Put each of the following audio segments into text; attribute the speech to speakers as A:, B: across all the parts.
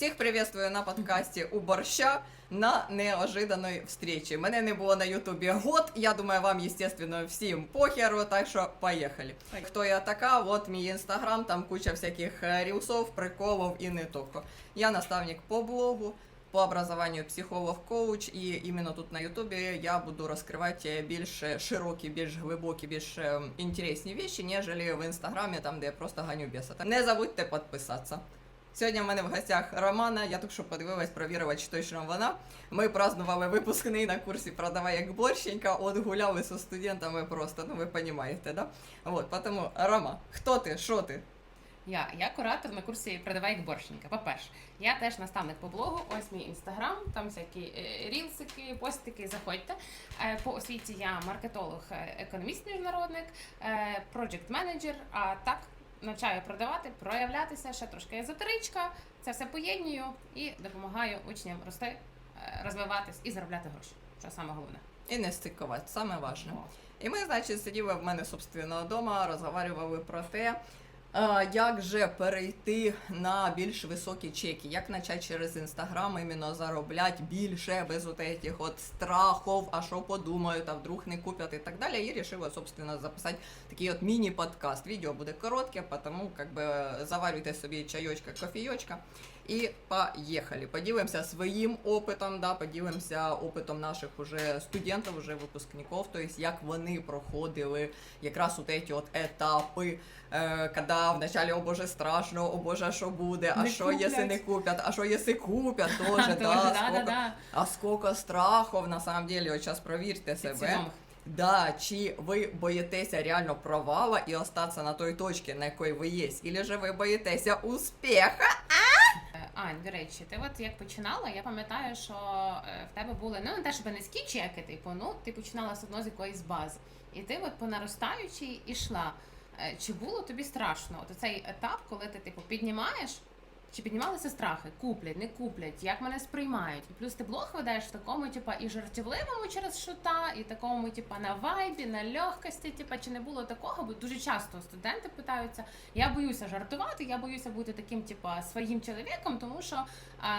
A: Всіх приветствую на подкасті у борща на неожиданной встречі. Мене не було на Ютубі год. Я думаю, вам, естественно, всім похеру, так що поїхали. Хто я така? Вот мій інстаграм, там куча всяких е, рілсов, приколів і не тільки. Я наставник по блогу. По образованию психолог-коуч, і іменно тут на Ютубі я буду розкривати більш широкі, більш глибокі, більш е, інтересні вещі, ніж в інстаграмі, там де я просто ганю. Так Не забудьте підписатися. Сьогодні в мене в гостях Романа. Я тільки що подивилась провірувати, чи точно вона. Ми празднували випускний на курсі Продавай як борщенька. От гуляли зі студентами просто, ну ви розумієте, да? Вот, тому, Рома, хто ти, що ти?
B: Я, я куратор на курсі продавай як борщенька. По-перше, я теж наставник по блогу. Ось мій інстаграм, там всякі е, рілсики, постики. Заходьте. Е, по освіті я маркетолог, е, економіст міжнародник, проджект менеджер. А так навчаю продавати, проявлятися, ще трошки езотеричка. Це все поєдную і допомагаю учням рости, е, розвиватись і заробляти гроші. Що саме головне.
A: І не стикувати, саме важне. І ми, значить, сиділи в мене собственно вдома, розговорювали про те, як же перейти на більш високі чеки, як почати через інстаграм іменно заробляти більше без от этих от страхов, а що подумають, а вдруг не купять і так далі. І вирішила, собственно, записати такий от міні-подкаст. Відео буде коротке, тому как би заварюйте собі чайочка, кофійочка. І поїхали. Поділимося своїм опитом, да, поділимося опитом наших уже студентів, уже випускників, тобто як вони проходили якраз от эти от етапи, е, коли вначале, о боже, страшно, о боже, що буде, а
B: Не
A: що,
B: куплять.
A: якщо не купять, а що, якщо купять, теж,
B: Тоже,
A: да,
B: да,
A: сколько, а скільки страхів, на самом деле, от зараз провірте себе. Да, чи ви боїтеся реально провала і остатися на той точці, на якій ви є, или же ви боїтеся успіха?
B: Ань, до речі, ти от як починала, я пам'ятаю, що е, в тебе були ну не те, щоб низькі чеки, типу, ну ти починала все одно з якоїсь бази. І ти от по наростаючій ішла. Е, Чи було тобі страшно? От цей етап, коли ти типу піднімаєш, чи піднімалися страхи? Куплять, не куплять, як мене сприймають? І плюс ти блог ведеш в такому, типа, і жартівливому через шута, і такому, типа, на вайбі, на легкості. Типа, чи не було такого? Бо дуже часто студенти питаються, я боюся жартувати, я боюся бути таким, типа, своїм чоловіком, тому що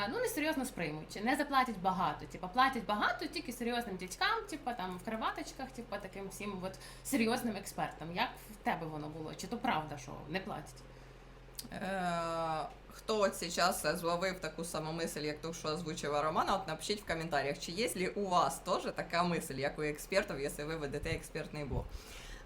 B: ну несерйозно сприймуть, не заплатять багато. Типа платять багато тільки серйозним дядькам, типа там в кроваточках, типа таким всім от серйозним експертам. Як в тебе воно було? Чи то правда, що не платять?
A: Хто от сейчас зловив таку саму мисль, як ту, що озвучила Романа, от напишіть в коментарях, чи є ли у вас теж така мисль, як у експертів, якщо ви ведете експертний блог.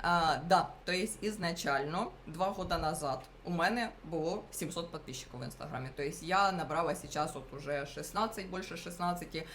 A: А, да, то есть изначально, два года назад у мене було 700 подписчиков в инстаграме. То есть я набрала сейчас вот уже 16, больше 16,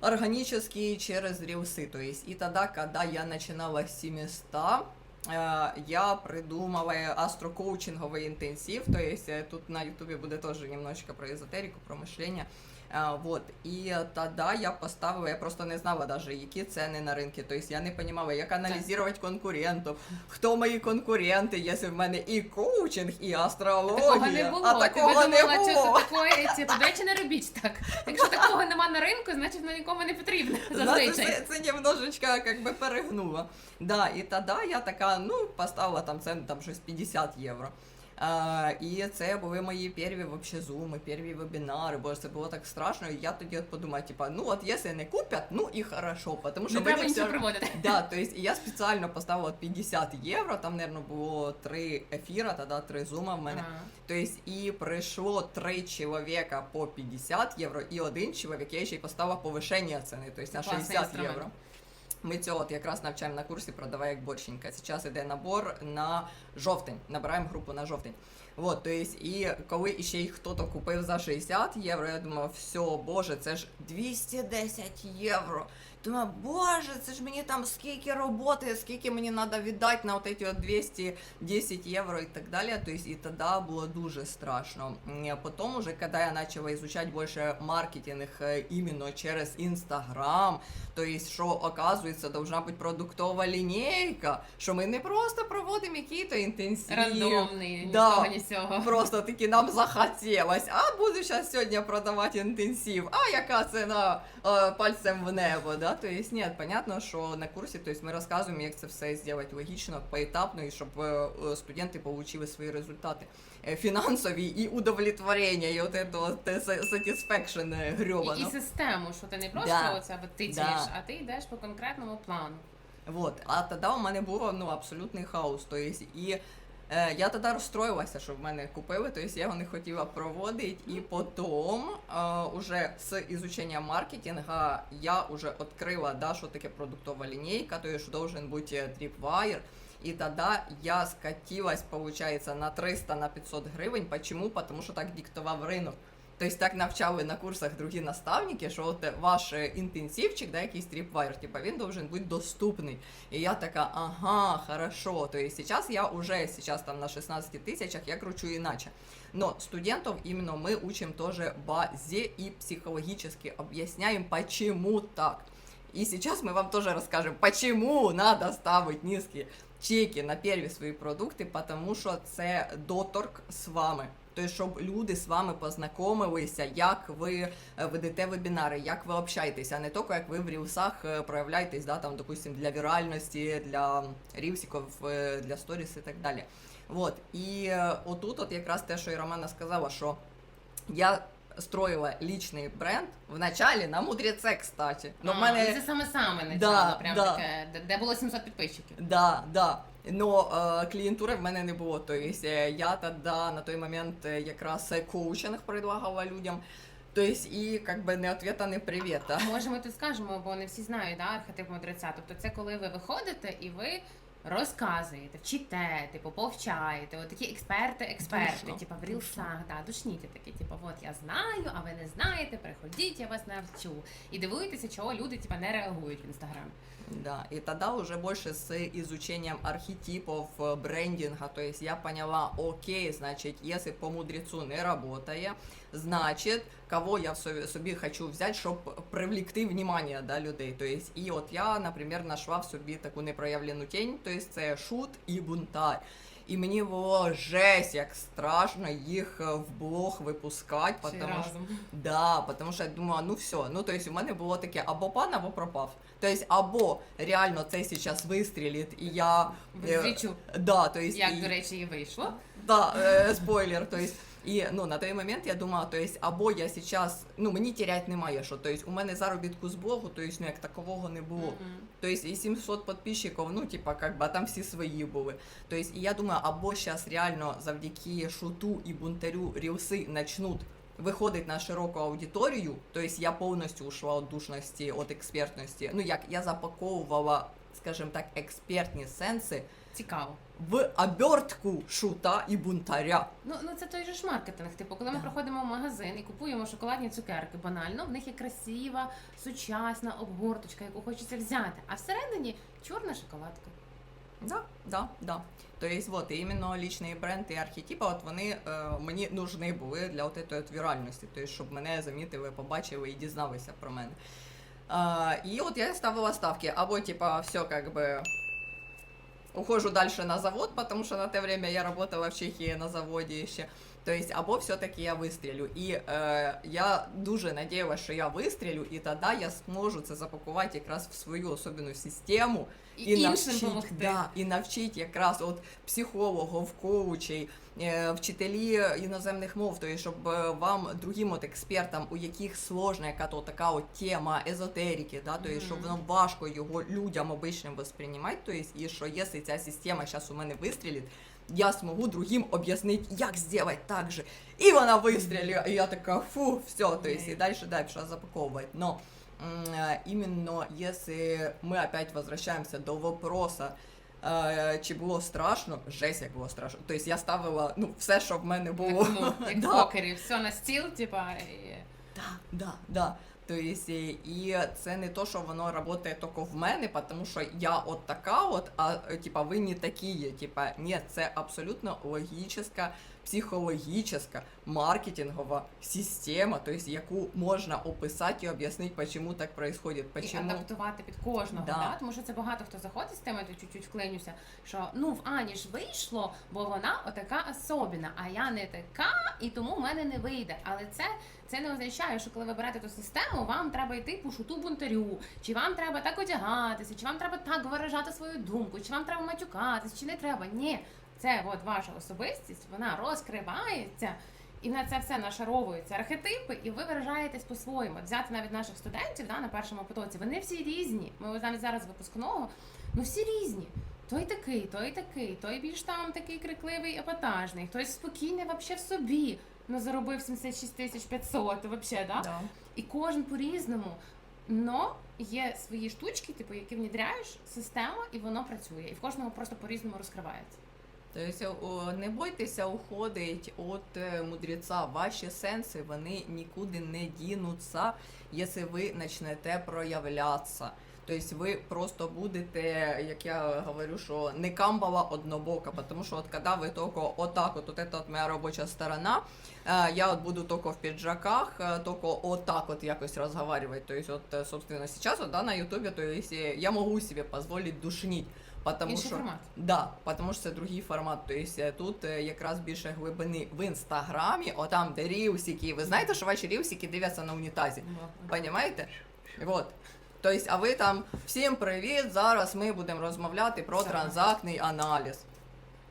A: органически через рилсы. То есть и тогда, когда я начинала с 700, э, я придумала астрокоучинговый интенсив, то есть э, тут на ютубе буде тоже немножечко про эзотерику, про мышление. А, Вот, і тоді я поставила, я просто не знала даже, які ціни на ринку. Тобто я не розуміла, як аналізувати конкурентів, хто мої конкуренти, якщо в мене і коучинг, і астрологія.
B: Такого не було.
A: А такого не
B: видумала, що
A: було.
B: це такої, типу, до речі, не робіть так. Якщо такого нема на ринку, значить воно нікому не потрібно. Зазвичай.
A: це, це немножечко как би перегнула. Да, і тоді я така, ну, поставила там ціну там щось 50 євро. А, і це були мої перві вообще зуми, перві вебінари, бо це було так страшно. І я тоді от подумала, типа, ну от якщо не купять, ну і хорошо, тому що
B: Не треба
A: все
B: приводити.
A: Да, то есть я спеціально поставила 50 євро, там, наверное, було три ефіра, тоді три зума в мене.
B: Ага.
A: То есть і прийшло три чоловіка по 50 євро, і один чоловік, я ще й поставила повишення ціни, то есть на
B: Класний
A: 60
B: інструмент.
A: євро. Ми цього от якраз навчаємо на курсі продавай як борщенька. Зараз йде набор на жовтень. Набираємо групу на жовтень. Вот, то есть, і коли ще й хтось купив за 60 євро, я думав, все, боже, це ж 210 євро. Думаю, боже, це ж мені там скільки роботи, скільки мені треба віддати на от эти 210 євро і так далі. То есть, і тоді було дуже страшно. Потім уже, коли я почала изучать більше маркетинг е, іменно через Інстаграм, то есть, що, оказується, должна бути продуктова лінійка, що ми не просто проводимо якісь інтенсиви.
B: Рандомний,
A: Да.
B: ні цього.
A: Просто таки нам захотілось. А буду зараз сьогодні продавати інтенсив. А яка ціна е, пальцем в небо, да? Да, то есть нет, понятно, що на курсі, то есть ми розказуємо, як це все зробити логічно, поетапно, і щоб е, студенти отримали свої результати е, фінансові і удовлетворення, і от это от е, satisfaction е,
B: І,
A: грьобано.
B: і систему, що ти не просто
A: Да.
B: оце тицяєш,
A: Да.
B: а ти йдеш по конкретному плану.
A: Вот. А тоді у мене був ну, абсолютний хаос. То есть, і я тоді розстроїлася, що в мене купили, тобто я його не хотіла проводити. І потім, е, уже з ізучення маркетинга, я вже відкрила, да, що таке продуктова лінійка, то есть должен бути Tripwire. И тогда я скатилась, получается, на 300 на 500 гривень. Почему? Потому що так диктував ринок. Тобто так навчали на курсах другі наставники, що от ваш е, інтенсивчик, да, якийсь тріпвайр, типа він должен бути доступний. І я така, ага, хорошо. То есть сейчас я уже сейчас там на 16 тысячах, я кручу иначе. Но студентов именно мы учим тоже базе и психологически объясняем, почему так. И сейчас мы вам тоже расскажем, почему надо ставить низкие чеки на перві свої продукти, тому що це доторк з вами. Тобто, щоб люди з вами познайомилися, як ви е, ведете вебінари, як ви общаєтеся, а не тільки як ви в рілсах е, проявляєтесь, да, там, допустим, для віральності, для рівсиків, е, для сторіс і так далі. Вот. І отут, от якраз те, що і Романа сказала, що я строила личный бренд в начале на мудреце, кстати. Но в мене...
B: Це саме саме начало,
A: Да,
B: прям
A: да.
B: таке, де, було 700 підписчиків.
A: Да, да. Но е, клієнтури в мене не було. Тобто я тоді на той момент е, якраз коучинг предлагала людям. Тобто, і как би не ответа, не привіта.
B: Може, ми тут скажемо, бо не всі знають да, архетип мудреця. Тобто це коли ви виходите і ви розказуєте, вчите, типу, повчаєте. От такі експерти, експерти, типу в рілсах, да, душніті такі, типу, от я знаю, а ви не знаєте, приходіть, я вас навчу. І дивуєтеся, чого люди типу, не реагують в інстаграм.
A: Да, и тогда уже больше с изучением архетипов э, брендинга, то есть я поняла, окей, значит, если по мудрецу не работає, значит, кого я в собі, собі хочу взяти, щоб привлекти внимание да, людей. То есть, і от я, наприклад, знайшла в собі таку непроявлену тінь, то есть це шут і бунтар. І мені було жесть, як страшно їх е, в блог випускати, потому що. Да, потому що я думала, ну все. Ну, то есть у мене було таке або пан, або пропав. То есть, або реально це зараз вистрілить, і я. е,
B: Зрічу,
A: Да, то есть,
B: як,
A: і,
B: до речі, і вийшло.
A: да, е, спойлер, то есть, і ну, на той момент я думала, то есть, або я зараз, ну мені терять немає що. То есть, у мене заробітку з блогу, то есть, ну як такового не було.
B: Мгм.
A: То есть и 700 подписчиков, ну, типа, как бы, там всі свої були. То есть, і я думаю, або зараз реально завдяки шуту і бунтарю рілси начнуть виходить на широку аудиторію, то есть я повністю ушла від душності, від експертності. Ну як я запаковувала, скажімо так, експертні сенси
B: Цікаво.
A: в обертку шута і бунтаря.
B: Ну, ну це той же ж маркетинг. Типу, коли ми
A: Да.
B: приходимо в магазин і купуємо шоколадні цукерки, банально, в них є красива, сучасна обгорточка, яку хочеться взяти. А всередині чорна шоколадка.
A: Да, да, да. То есть вот, і іменно лічний бренд і архетипи, от вони е, мені нужні були для от этой от віральності, тобто, щоб мене замітили, побачили і дізналися про мене. А, і от я ставила ставки, або типа все как бы ухожу дальше на завод, потому что на то время я работала в Чехии на заводе ще. То есть, або все-таки я вистрілю. І е, я дуже надіялася, що я вистрілю, і тоді я зможу це запакувати якраз в свою особливу систему,
B: І,
A: і
B: іншим
A: навчить, да, і якраз от психологів, коучей, е, вчителі іноземних мов, то є, щоб вам другим от експертам, у яких сложна яка то така от тема езотерики, да, то є, щоб
B: Мгм.
A: воно важко його людям обичним восприймати, то є, і що якщо ця система зараз у мене вистрілить, я змогу другим об'яснити, як зробити так же. І вона вистрілила, і я така, фу, все, то есть, і далі, да, пішла запаковувати. Но э, именно если мы опять возвращаемся до вопроса, е, чи було страшно, жесть, як було страшно. Тобто я ставила ну, все, що в мене було.
B: Як, ну, як
A: Да.
B: покері, все на стіл, типа.
A: Да, да, да. То есть, і, і це не то, що воно працює тільки в мене, тому що я от така от, а типа ви не такі. Типа, ні, це абсолютно логічна, психологічна, маркетингова система, то есть, яку можна описати і об'яснити, чому так происходит.
B: І адаптувати під кожного,
A: Да.
B: да. тому що це багато хто заходить з теми, то чуть-чуть вклинюся, що ну в Ані ж вийшло, бо вона отака особіна, а я не така, і тому в мене не вийде. Але це, це не означає, що коли ви берете ту систему, вам треба йти по шуту бунтарю, чи вам треба так одягатися, чи вам треба так виражати свою думку, чи вам треба матюкатися, чи не треба. Ні, це от ваша особистість, вона розкривається. І на це все нашаровуються архетипи, і ви виражаєтесь по-своєму. Взяти навіть наших студентів да, на першому потоці. Вони всі різні. Ми навіть зараз випускного, ну всі різні. Той такий, той такий, той більш там такий крикливий, епатажний, хтось спокійний вообще в собі. Ну заробив 76 тисяч 500, вообще, да?
A: Да.
B: І кожен по-різному. Но є свої штучки, типу, які внідряєш, система, і воно працює. І в кожного просто по-різному розкривається.
A: Тобто не бойтеся уходить від е, мудреця. Ваші сенси вони нікуди не дінуться, якщо ви почнете проявлятися. Тобто ви просто будете, як я говорю, що не камбала однобока, тому що от коли ви тільки отак, от, от це от моя робоча сторона, е, я от буду тільки в піджаках, е, тільки отак от якось розговаривать. Тобто, от, собственно, сейчас вот, да, на ютубе, то есть я можу себе позволить душнить, потому
B: Інший
A: що...
B: формат.
A: Да, потому що це другий формат. Тобто тут е, якраз більше глибини в інстаграмі, отам, де рілсики. Ви знаєте, що ваші рілсики дивляться на унітазі. Понімаєте? Вот. Тобто, а ви там всім привіт. Зараз ми будемо розмовляти про транзактний аналіз.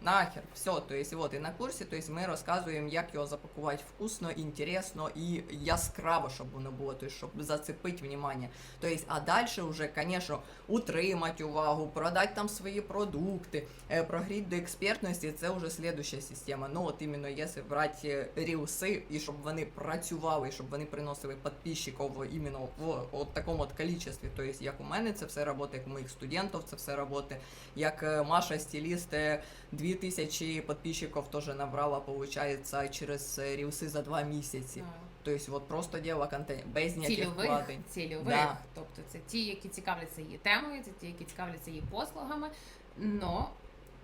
A: Нахер, все, то есть, вот, і на курсі, то есть, ми розказуємо, як його запакувати вкусно, інтересно і яскраво, щоб воно було, то есть, щоб зацепити внимание. То есть, а далі вже, конечно, утримати увагу, продати там свої продукти, е, прогріти до експертності, це вже слідуща система. Ну, от іменно, якщо брати е, рілси, і щоб вони працювали, і щоб вони приносили підписчиків іменно в от такому от кількості. То есть, як у мене це все працює, як у моїх студентів це все працює, як е, Маша стиліст е, 2000 подписчиков тоже набрала, получается, через э, рилсы за два місяці. То есть вот просто делала контент без ніяких
B: Цільових,
A: вкладень.
B: цільових.
A: Да.
B: Тобто це ті, які цікавляться її темою, це ті, які цікавляться її послугами. Но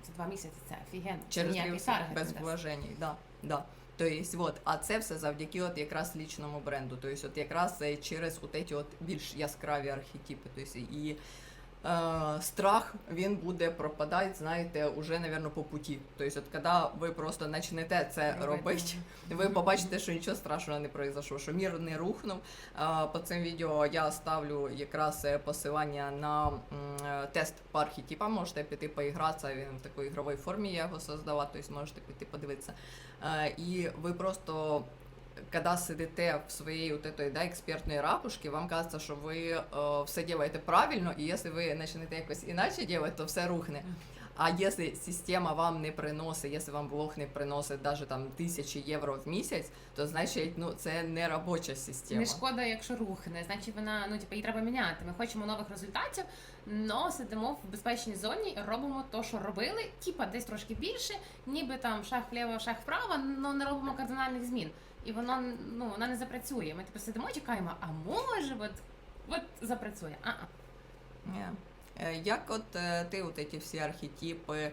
B: це два місяці це офігенно. Це
A: Через
B: ніякий
A: рилси
B: таргет
A: без
B: не дасть.
A: вложень. Да, да. То есть, вот, а це все завдяки от якраз лічному бренду. То есть, от якраз е, через от эти от більш яскраві архетипи. То есть, і е, страх він буде пропадати, знаєте, уже, наверное, по путі. Тобто, от коли ви просто почнете це робити, ви побачите, що нічого страшного не произошло, що мір не рухнув. А, По цим відео я ставлю якраз е, посилання на е, тест по архетипам. Можете піти поігратися, він в такій ігровій формі я його создавав, тобто можете піти подивитися. Е, І ви просто. Когда сидите в своей вот этой да, экспертной ракушке, вам кажется, що ви е, все делаете правильно, і якщо ви почнете якось іначе делать, то все рухне. А якщо система вам не приносить, якщо вам блог не приносить навіть там тисячі євро в місяць, то значить ну це не робоча система.
B: Не шкода, якщо рухне, значить вона ну типу, її треба міняти. Ми хочемо нових результатів, но сидимо в безпечній зоні робимо то, що робили, типа десь трошки більше, ніби там шаг вліво, шаг вправо, але не робимо кардинальних змін. І воно ну вона не запрацює. Ми типу сидимо, чекаємо, а може, от, от запрацює. А-а.
A: Ні. Е, Як от е, ти от ці всі архетипи, е,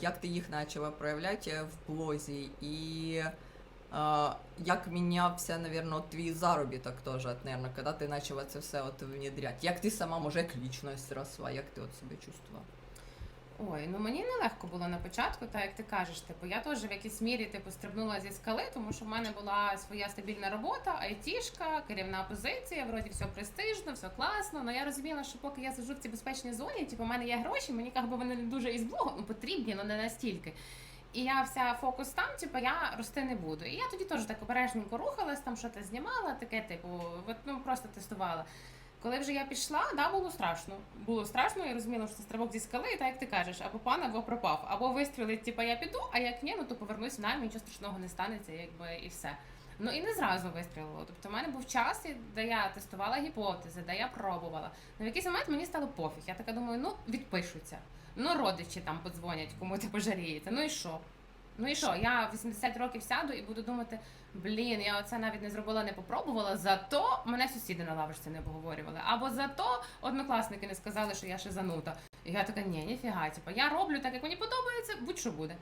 A: як ти їх почала проявляти в блозі, і як мінявся, наверное, от твій заробіток теж, наверное, коли ти почала це все от внедряти? Як ти сама, може, як лічність росла, як ти от себе чувствувала?
B: Ой, ну мені нелегко було на початку, так як ти кажеш, типу, я теж в якійсь мірі типу стрибнула зі скали, тому що в мене була своя стабільна робота, айтішка, керівна позиція, вроді все престижно, все класно. але я розуміла, що поки я сиджу в цій безпечній зоні, типу, в мене є гроші, мені як би вони не дуже із блогом ну, потрібні, але не настільки. І я вся фокус там, типу, я рости не буду. І я тоді теж так обережненько рухалась, там що ти знімала, таке, типу, от, ну просто тестувала. Коли вже я пішла, да, було страшно. Було страшно, я розуміла, що це стрибок зі скали, і так як ти кажеш, або пан, або пропав, або вистрілить, типу, я піду, а як ні, ну то повернусь в наймі, нічого страшного не станеться, якби і все. Ну і не зразу вистрілило. Тобто, в мене був час, де я тестувала гіпотези, де я пробувала. На якийсь момент мені стало пофіг. Я така думаю, ну відпишуться. Ну, родичі там подзвонять, кому ти пожалієте. Ну і що? Ну і що? Я в 80 років сяду і буду думати, блін, я оце навіть не зробила, не попробувала, зато мене сусіди на лавочці не обговорювали. Або зато однокласники не сказали, що я ще занута. І я така, ні, ніфіга, типу, я роблю так, як мені подобається, будь-що буде.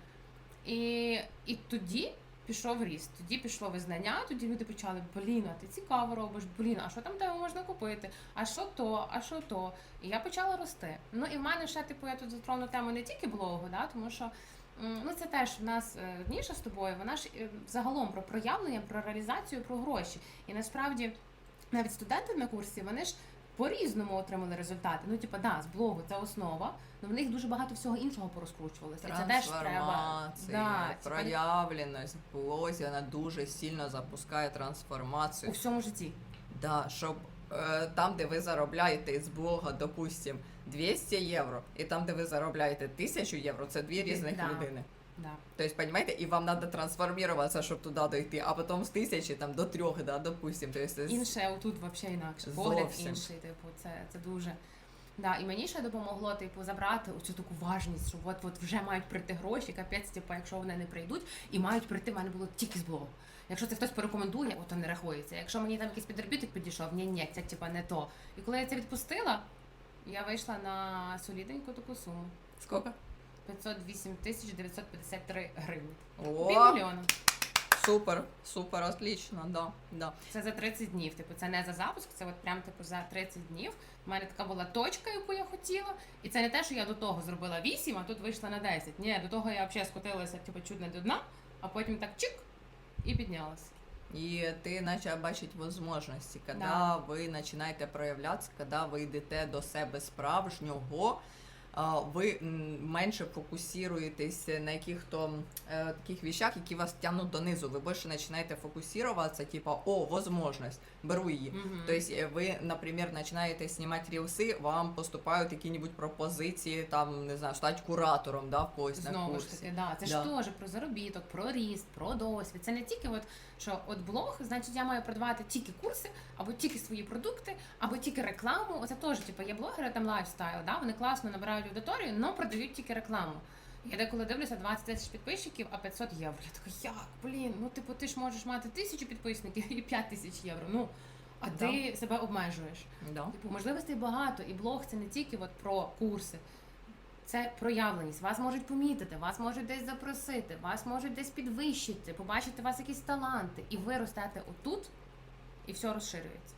B: І, і тоді пішов ріст, тоді пішло визнання, тоді люди почали, блін, а ти цікаво робиш, блін, а що там тебе можна купити? А що то, а що то? І я почала рости. Ну і в мене ще, типу, я тут затрону тему не тільки блогу, да, тому що ну це теж в нас е, Ніша з тобою, вона ж е, загалом про проявлення, про реалізацію, про гроші. І насправді навіть студенти на курсі, вони ж по-різному отримали результати. Ну, типа, да, з блогу це основа, але в них дуже багато всього іншого порозкручувалося. І це теж треба. Да, типа,
A: проявленість в блозі, вона дуже сильно запускає трансформацію у
B: всьому житті.
A: Да, щоб там, де ви заробляєте з блога, допустим, 200 євро, і там, де ви заробляєте 1000 євро, це дві різних
B: Да.
A: людини.
B: Да.
A: Тобто, понимаете, і вам треба трансформуватися, щоб туди дойти, а потім з тисячі там до трьох, да, допустим. Тобто, це
B: Інше отут взагалі інакше. Погляд інший, типу, це, це дуже. Да, і мені ще допомогло, типу, забрати оцю таку важність, що от, от вже мають прийти гроші, капець, типу, якщо вони не прийдуть, і мають прийти, в мене було тільки з блогу. Якщо це хтось порекомендує, от то не рахується. Якщо мені там якийсь підробіток підійшов, ні, ні, це типа не то. І коли я це відпустила, я вийшла на солідненьку таку суму.
A: Скільки?
B: 508 тисяч 953 гривні.
A: О,
B: Півмільйона.
A: Супер, супер, отлично, да, да.
B: Це за 30 днів. Типу, це не за запуск, це от прям типу за 30 днів. У мене така була точка, яку я хотіла. І це не те, що я до того зробила 8, а тут вийшла на 10. Ні, до того я взагалі скотилася, типу, чуть не до дна, а потім так чик і піднялась.
A: И ты начал бачити можливості, коли
B: Да.
A: ви починаєте проявлятися, коли ви йдете до себе справжнього, ви м, менше фокусуєтесь на яких-то е, таких вещах, які вас тягнуть донизу. Ви більше починаєте фокусуватися, типа, о, можливість, беру її.
B: Мгм.
A: То есть э, вы, например, начинаете снимать рилсы, вам поступают какие-нибудь пропозиції, там, не знаю, стать куратором, да, в когось на
B: Знову
A: курсі.
B: ж таки, да. Це
A: Да.
B: ж теж про заробіток, про ріст, про досвід. Це не тільки от що от блог, значить, я маю продавати тільки курси, або тільки свої продукти, або тільки рекламу. Оце теж, типу, є блогери там лайфстайл, да? вони класно набирають аудиторію, але продають тільки рекламу. Я деколи дивлюся 20 тисяч підписчиків, а 500 євро. Я така, як, блін, ну типу, ти ж можеш мати тисячу підписників і 5 тисяч євро. Ну а
A: Да.
B: ти себе обмежуєш.
A: Да.
B: Типу, можливостей багато, і блог це не тільки от про курси. Це проявленість. Вас можуть помітити, вас можуть десь запросити, вас можуть десь підвищити, побачити у вас якісь таланти, і ви ростете отут, і все розширюється.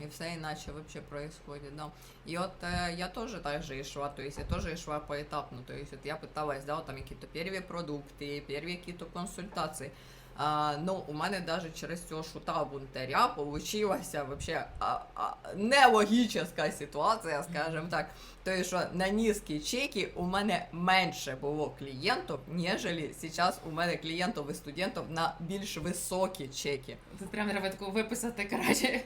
A: И все иначе вообще происходит, да. И вот э, я тоже так же и шла, то есть я тоже и шла поэтапно, то есть вот я пыталась, да, вот там какие-то первые продукты, первые какие-то консультации. А, ну, у мене даже через цього шута бунтаря получилася вообще а, а, нелогічна ситуація, скажімо так. Тобто, що на низькі чеки у мене менше було клієнтів, ніж зараз у мене клієнтів і студентів на більш високі чеки.
B: Тут прямо треба таку виписати коротше,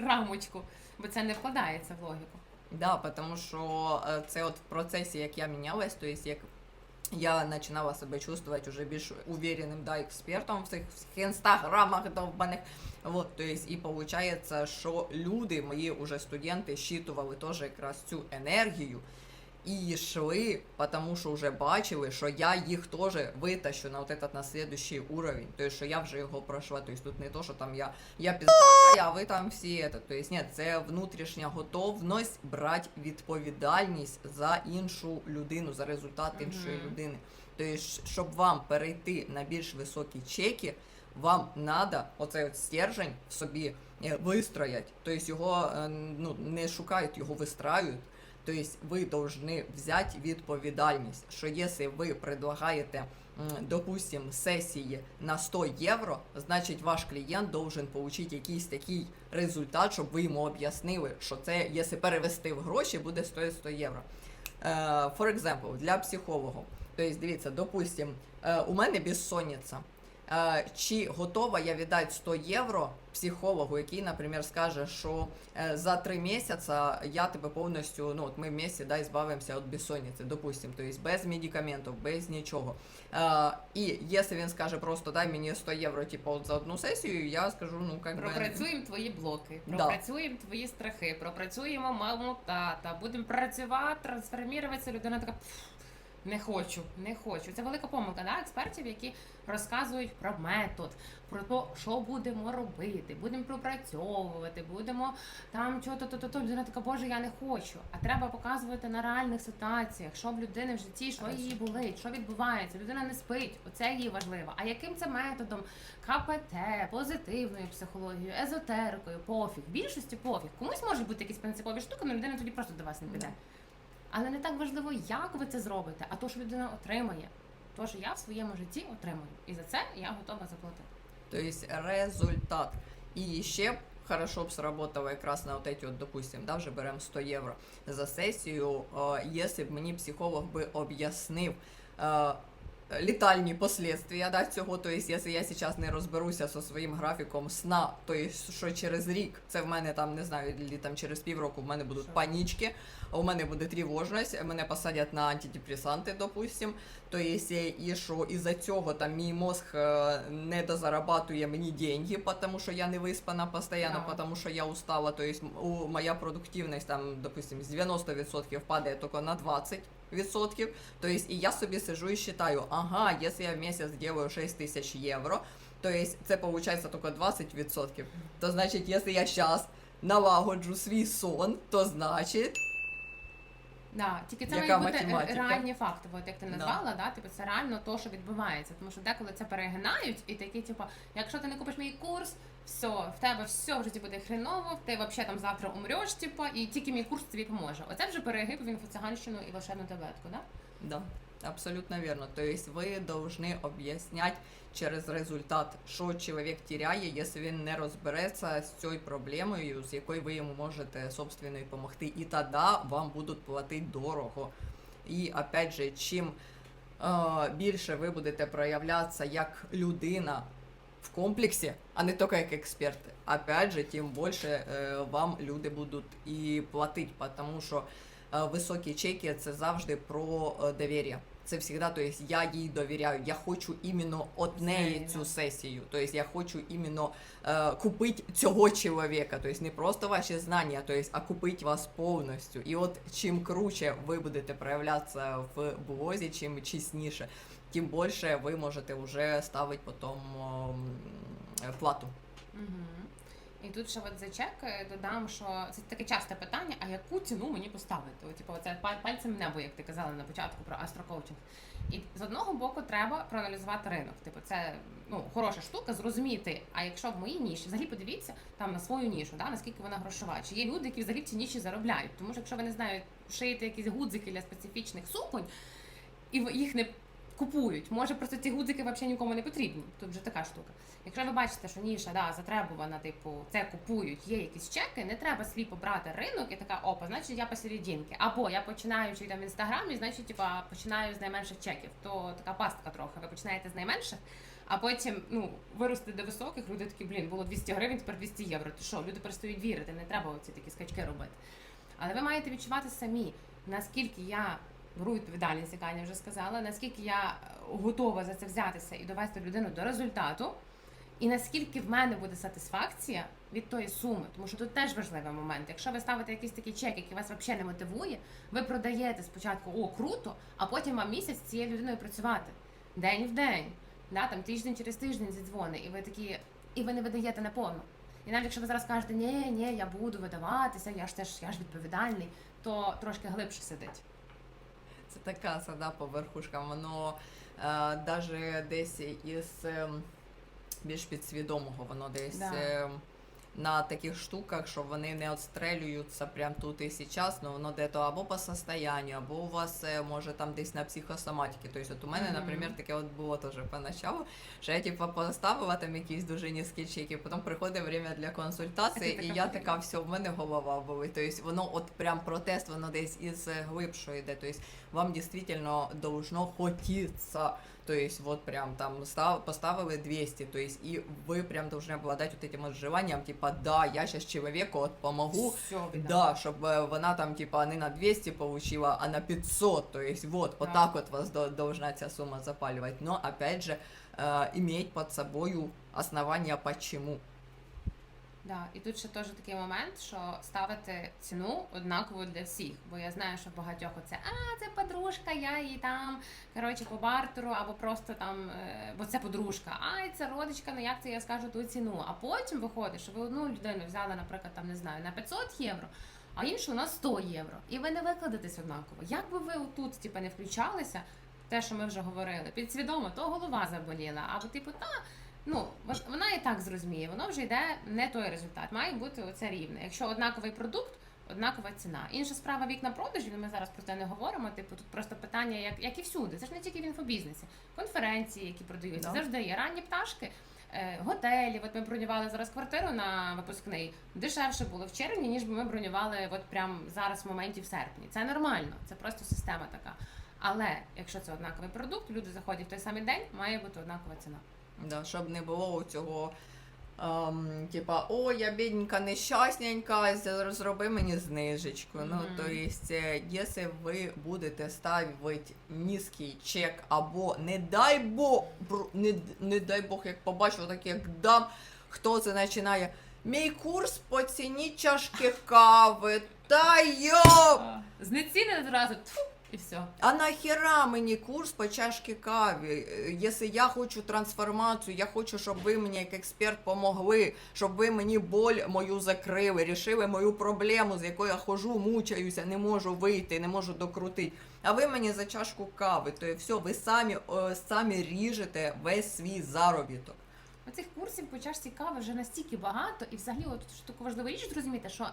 B: рамочку, бо це не вкладається в логіку.
A: Да, потому що е, це от в процесі, як я мінялась, то есть як я починала себе чувствувати уже більш уверенним да, експертом в цих інстаграмах довбаних. Вот, то есть, і виходить, що люди, мої уже студенти, щитували теж якраз цю енергію і йшли, тому що вже бачили, що я їх теж витащу на вот этот на следующий уровень. Тобто, що я вже його пройшла. Тобто тут не то, що там я, я піздака, а ви там всі это. Тобто, ні, це внутрішня готовність брати відповідальність за іншу людину, за результат іншої людини. Тобто, щоб вам перейти на більш високі чеки, вам треба оцей от стержень в собі е, вистроять. Тобто його е, ну, не шукають, його вистраюють. Тобто ви повинні взяти відповідальність, що якщо ви предлагаєте, м, допустим, сесії на 100 євро, значить ваш клієнт должен отримати якийсь такий результат, щоб ви йому об'яснили, що це, якщо перевести в гроші, буде стоїти 100 євро. Е, For example, для психолога. Тобто, дивіться, допустим, е, у мене безсонниця. Е, Чи готова я віддати 100 євро психологу, який, наприклад, скаже, що е, за три місяці я тебе повністю, ну от ми вместе да, збавимося від безсонниці, допустим, тобто без медикаментів, без нічого. Е, І якщо він скаже просто дай мені 100 євро, типу, за одну сесію, я скажу, ну би...
B: Пропрацюємо твої блоки,
A: Да.
B: пропрацюємо твої страхи, пропрацюємо маму тата, будемо працювати, трансформуватися. Людина така. «Пф, Не хочу, не хочу. Це велика помилка да, експертів, які розказують про метод, про те, що будемо робити, будемо пропрацьовувати, будемо там чого-то, то, то, то. Людина така, боже, я не хочу. А треба показувати на реальних ситуаціях, що в людини в житті, що її болить, що відбувається. Людина не спить. Оце їй важливо. А яким це методом? КПТ, позитивною психологією, езотерикою, пофіг. Більшості пофіг. Комусь можуть бути якісь принципові штуки, але людина тоді просто до вас не піде. Але не так важливо, як ви це зробите, а то, що людина отримає. То, що я в своєму житті отримую. І за це я готова заплатити.
A: Тобто результат. І ще хорошо б сработало якраз на вот эти вот, допустим, да, вже беремо 100 євро за сесію, е, якщо б мені психолог би об'яснив е, літальні последствия да, цього, то есть, якщо я зараз не розберуся зі своїм графіком сна, то що через рік, це в мене там, не знаю, там через півроку в мене будуть панічки, у мене буде тривожність, мене посадять на антидепресанти, допустим, то есть, і що із-за цього там мій мозг е, не дозарабатує мені деньги, потому що я не виспана постоянно,
B: Да.
A: потому що я устала, то есть, у, моя продуктивність там, допустим, з 90% падає тільки на 20%, то есть, и я собі сижу і считаю, ага, если я в месяц делаю 6 тысяч евро, то есть це получается только 20%, то значить, если я сейчас налагоджу свій сон, то значить,
B: Да, тільки це
A: Яка
B: мають бути
A: математика?
B: реальні факти, от як ти назвала, да, типу, це реально то, що відбувається. Тому що деколи це перегинають, і такі, типу, якщо ти не купиш мій курс, все, в тебе все в житті буде хреново, ти взагалі там завтра умреш, типу, і тільки мій курс тобі поможе. Оце вже перегиб в інфоциганщину і волшебну таблетку, да?
A: да, абсолютно верно. То есть ви должны об'яснять через результат, що чоловік теряє, якщо він не розбереться з цією проблемою, з якою ви йому можете собственно допомогти, і тоді вам будуть платити дорого. І опять же, чим е, більше ви будете проявлятися як людина в комплексі, а не тільки як експерти, опять же, тим більше е, вам люди будуть і платити, тому що високі чеки це завжди про е, довір'я. Це завжди, то есть я їй довіряю. Я хочу іменно от неї цю сесію. То есть я хочу іменно е, купити цього чоловіка. То есть не просто ваші знання, то есть, а купити вас повністю. І от чим круче ви будете проявлятися в блозі, чим чесніше, тим більше ви можете вже ставити потім ем, плату.
B: Угу. І тут ще от за чек е, додам, що це таке часте питання, а яку ціну мені поставити? Типу, це паль- пальцем небо, як ти казала на початку про астрокоучинг. І з одного боку треба проаналізувати ринок. Типу, це ну хороша штука, зрозуміти. А якщо в моїй ніші, взагалі подивіться там на свою нішу, да, наскільки вона грошова. Чи є люди, які взагалі в цій ніші заробляють? Тому що якщо ви не знаєте, шиєте якісь гудзики для специфічних суконь, і їх не купують. Може, просто ці гудзики взагалі нікому не потрібні. Тут вже така штука. Якщо ви бачите, що ніша да, затребувана, типу, це купують, є якісь чеки, не треба сліпо брати ринок і така, опа, значить я посерединки. Або я починаючи там в інстаграмі, значить, типа, починаю з найменших чеків. То така пастка трохи. Ви починаєте з найменших, а потім ну, виросте до високих, люди такі, блін, було 200 гривень, тепер 200 євро. То що, люди перестають вірити, не треба оці такі скачки робити. Але ви маєте відчувати самі, наскільки я беру відповідальність, яка я вже сказала, наскільки я готова за це взятися і довести людину до результату, і наскільки в мене буде сатисфакція від тої суми, тому що тут теж важливий момент. Якщо ви ставите якийсь такий чек, який вас взагалі не мотивує, ви продаєте спочатку о круто, а потім вам місяць з цією людиною працювати день в день, да, там тиждень через тиждень зідзвони, і ви такі, і ви не видаєте наповну. І навіть якщо ви зараз кажете, ні, ні, я буду видаватися, я ж теж я ж відповідальний, то трошки глибше сидить.
A: Це така сада по верхушкам. Воно е, даже десь із е, більш підсвідомого, воно десь
B: Да.
A: На таких штуках, що вони не отстрелюються прямо тут і зараз, але воно де-то або по состоянню, або у вас е, може там десь на психосоматиці. Тобто от у мене, наприклад, таке от було теж поначалу, що я типу поставила там якісь дуже низькі чеки, потім приходить время для консультації, і я така, все, в мене голова болить. Тобто воно от прям протест, воно десь із глибшої йде. Тобто вам действительно должно хотіться. То есть вот прям там став, поставили 200, то есть и вы прям должны обладать вот этим вот желанием, типа, да, я сейчас человеку от помогу,
B: Все,
A: да, чтобы вона там типа не на 200 получила, а на 500, то есть вот, вот
B: Да.
A: так вот вас до- должна ця сумма запаливать. Но опять же, э, иметь под собою основания почему.
B: Да, і тут ще теж такий момент, що ставити ціну однаково для всіх. Бо я знаю, що багатьох оце а це подружка, я її там коротше по бартеру, або просто там, е, бо це подружка, ай, це родичка, ну як це я скажу ту ціну. А потім виходить, що ви одну людину взяли, наприклад, там не знаю, на 500 євро. А іншу на 100 євро, і ви не викладетесь однаково. Як би ви отут, типу, не включалися, те, що ми вже говорили, підсвідомо, то голова заболіла, або типу, та ну вон- вона і так зрозуміє, воно вже йде не той результат. Має бути оце рівне. Якщо однаковий продукт, однакова ціна. Інша справа вікна продажів, ми зараз про це не говоримо. Типу, тут просто питання, як, як і всюди. Це ж не тільки в інфобізнесі, конференції, які продаються,
A: Да.
B: завжди є ранні пташки. Е, Готелі, от ми бронювали зараз квартиру на випускний. Дешевше було в червні, ніж би ми бронювали от прямо зараз в моменті в серпні. Це нормально, це просто система така. Але якщо це однаковий продукт, люди заходять в той самий день, має бути однакова ціна.
A: Да, щоб не було у цього. Ем, типа, о, я бідненька, нещасненька, зроби мені знижечку. Ну,
B: Мгм.
A: то есть, е, якщо ви будете ставити низький чек, або не дай Бог, не, не дай Бог, як побачив, так як дам, хто це починає. Мій курс по ціні чашки кави. Та йоп!
B: Знецінили одразу і все.
A: А нахера мені курс по чашки кави? Е, Якщо я хочу трансформацію, я хочу, щоб ви мені як експерт помогли, щоб ви мені боль мою закрили, рішили мою проблему, з якою я хожу, мучаюся, не можу вийти, не можу докрутити. А ви мені за чашку кави, то і все, ви самі, самі ріжете весь свій заробіток.
B: Оцих курсів по чашці кави вже настільки багато, і взагалі, от що таку важливу річ зрозуміти, що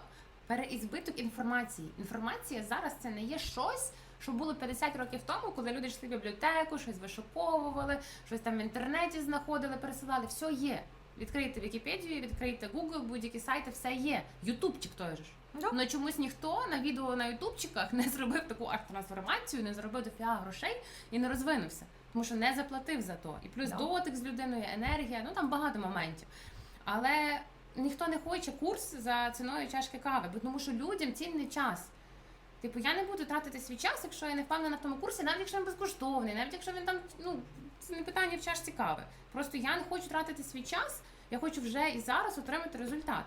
B: переізбиток інформації. Інформація зараз це не є щось, що було 50 років тому, коли люди йшли в бібліотеку, щось вишуковували, щось там в інтернеті знаходили, пересилали. Все є. Відкрийте Вікіпедію, відкрийте Google, будь-які сайти, все є. Ютубчик той же ж.
A: Да.
B: Ну чомусь ніхто на відео на ютубчиках не зробив таку арт-трансформацію, не заробив дофіга грошей і не розвинувся. Тому що не заплатив за то. І плюс
A: Да.
B: дотик з людиною, енергія, ну там багато моментів. Але ніхто не хоче курс за ціною чашки кави, бо тому що людям цінний час. Типу, я не буду тратити свій час, якщо я не впевнена в тому курсі, навіть якщо він безкоштовний, навіть якщо він там, ну, це не питання в чашці кави. Просто я не хочу тратити свій час, я хочу вже і зараз отримати результат.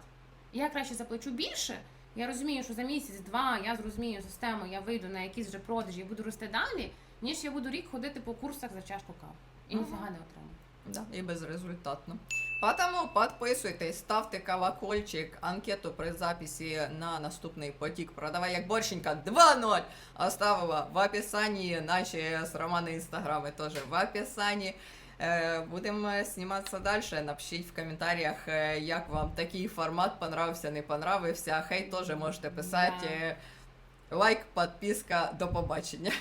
B: І я краще заплачу більше. Я розумію, що за місяць-два я зрозумію систему, я вийду на якісь вже продажі і буду рости далі, ніж я буду рік ходити по курсах за чашку кави. І ніфіга не отримаю.
A: Да, і безрезультатно. Потому підписуйтесь, ставте колокольчик, анкету при записі на наступний потік. Продавай як борщенька 2.0. Оставила в описанні наші з Романа інстаграми теж в описанні. Е, Будемо зніматися далі. Напишіть в коментарях, е, як вам такий формат понравився, не понравився. Хай теж можете писати.
B: Да.
A: Лайк, підписка, до побачення.